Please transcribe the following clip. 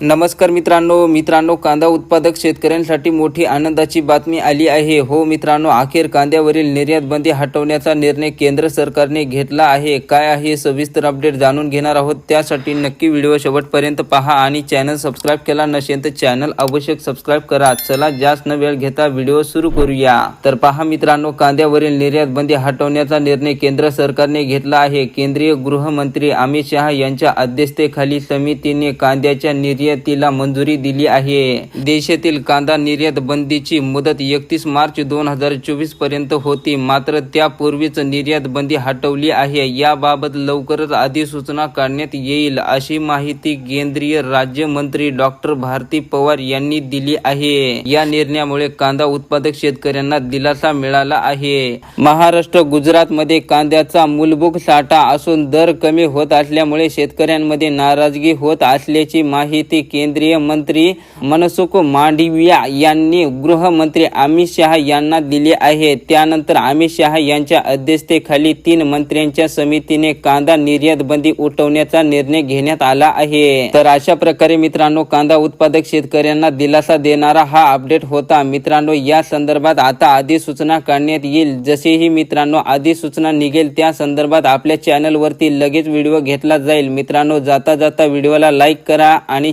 नमस्कार मित्रांनो मित्रांनो कांदा उत्पादक शेतकऱ्यांसाठी मोठी आनंदाची बातमी आली आहे. हो मित्रांनो अखेर कांद्यावरील निर्यात बंदी हटवण्याचा निर्णय केंद्र सरकारने घेतला आहे. काय आहे सविस्तर अपडेट जाणून घेणार आहोत. त्यासाठी नक्की व्हिडिओ शेवटपर्यंत पहा आणि चॅनल सबस्क्राईब केला नसेल तर चॅनल आवश्यक सबस्क्राईब करा. चला जास्त न वेळ घेता व्हिडिओ सुरू करूया. तर पहा मित्रांनो कांद्यावरील निर्यात बंदी हटवण्याचा निर्णय केंद्र सरकारने घेतला आहे. केंद्रीय गृहमंत्री अमित शहा यांच्या अध्यक्षतेखाली समितीने कांद्याच्या निर्यात निर्यातीला मंजुरी दिली आहे. देशातील कांदा निर्यात बंदीची मुदत एकतीस मार्च दोन हजार चोवीसपर्यंत होती. मात्र त्यापूर्वीच निर्यात बंदी हटवली आहे. याबाबत लवकरच अधिसूचना काढण्यात येईल अशी माहिती केंद्रीय राज्यमंत्री डॉक्टर भारती पवार यांनी दिली आहे. या निर्णयामुळे कांदा उत्पादक शेतकऱ्यांना दिलासा मिळाला आहे. महाराष्ट्र गुजरात मध्ये कांद्याचा मूलभूत साठा असून दर कमी होत असल्यामुळे शेतकऱ्यांमध्ये नाराजगी होत असल्याची माहिती केंद्रीय मंत्री मनसुख मांडविया यांनी गृहमंत्री अमित शहा यांना दिले आहे. त्यानंतर अमित शहा यांच्या अध्यक्षतेखाली तीन मंत्र्यांच्या समितीने कांदा निर्यात बंदी उठवण्याचा निर्णय घेण्यात आला आहे. तर अशा प्रकारे मित्रांनो कांदा उत्पादक शेतकऱ्यांना दिलासा देणारा हा अपडेट होता. मित्रांनो या संदर्भात आता अधिसूचना काढण्यात येईल. जसेही मित्रांनो अधिसूचना निघेल त्या संदर्भात आपल्या चॅनलवरती लगेच व्हिडिओ घेतला जाईल. मित्रांनो जाता जाता व्हिडिओला लाईक करा आणि